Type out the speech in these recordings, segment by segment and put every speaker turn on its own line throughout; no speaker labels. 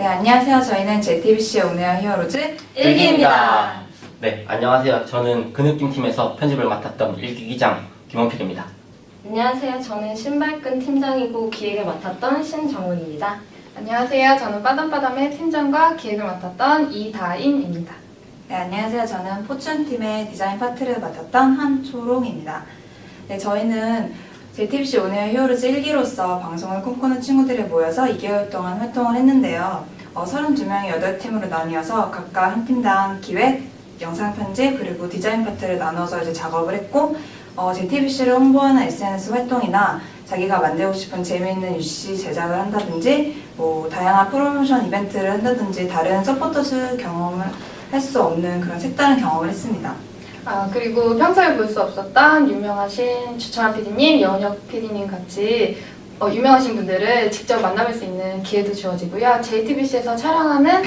네, 안녕하세요. 저희는 JTBC 온에어 히어로즈
일기입니다. 네, 안녕하세요. 저는 그 느낌 팀에서 편집을 맡았던 일기 기장 김원필입니다.
안녕하세요. 저는 신발끈 팀장이고 기획을 맡았던 신정훈입니다.
안녕하세요. 저는 빠담빠담의 팀장과 기획을 맡았던 이다인입니다.
네, 안녕하세요. 저는 포춘팀의 디자인 파트를 맡았던 한초롱입니다. 네, 저희는 JTBC 온에어 히어로즈 1기로서 방송을 꿈꾸는 친구들이 모여서 2개월 동안 활동을 했는데요. 어, 32명의 8팀으로 나뉘어서 각각 한 팀당 기획, 영상 편집, 그리고 디자인 파트를 나눠서 이제 작업을 했고, 어, JTBC를 홍보하는 SNS 활동이나 자기가 만들고 싶은 재미있는 UC 제작을 한다든지, 뭐, 다양한 프로모션 이벤트를 한다든지, 다른 서포터즈 경험을 할 수 없는 그런 색다른 경험을 했습니다.
아, 그리고 평소에 볼 수 없었던 유명하신 주철한 PD님, 여은혁 PD님 같이 어, 유명하신 분들을 직접 만나볼 수 있는 기회도 주어지고요. JTBC에서 촬영하는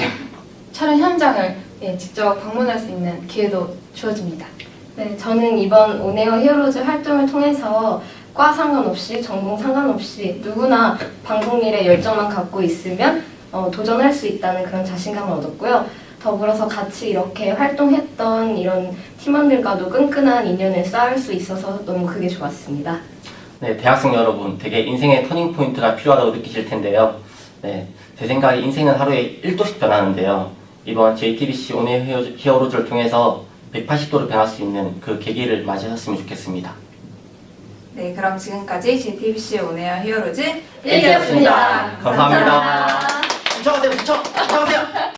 촬영 현장을 예, 직접 방문할 수 있는 기회도 주어집니다.
네, 저는 이번 온에어 히어로즈 활동을 통해서 과 상관없이 전공 상관없이 누구나 방송 일에 열정만 갖고 있으면 어, 도전할 수 있다는 그런 자신감을 얻었고요. 더불어서 같이 이렇게 활동했던 이런 팀원들과도 끈끈한 인연을 쌓을 수 있어서 너무 그게 좋았습니다.
네, 대학생 여러분, 되게 인생의 터닝 포인트가 필요하다고 느끼실 텐데요. 네, 제 생각에 인생은 하루에 1도씩 변하는데요. 이번 JTBC 오늘 히어로즈- 히어로즈를 통해서 180도로 변할 수 있는 그 계기를 맞이하셨으면 좋겠습니다.
네, 그럼 지금까지 JTBC 온에어 히어로즈
일기였습니다.
감사합니다. 붙여가세요, 붙여! 붙여가세요!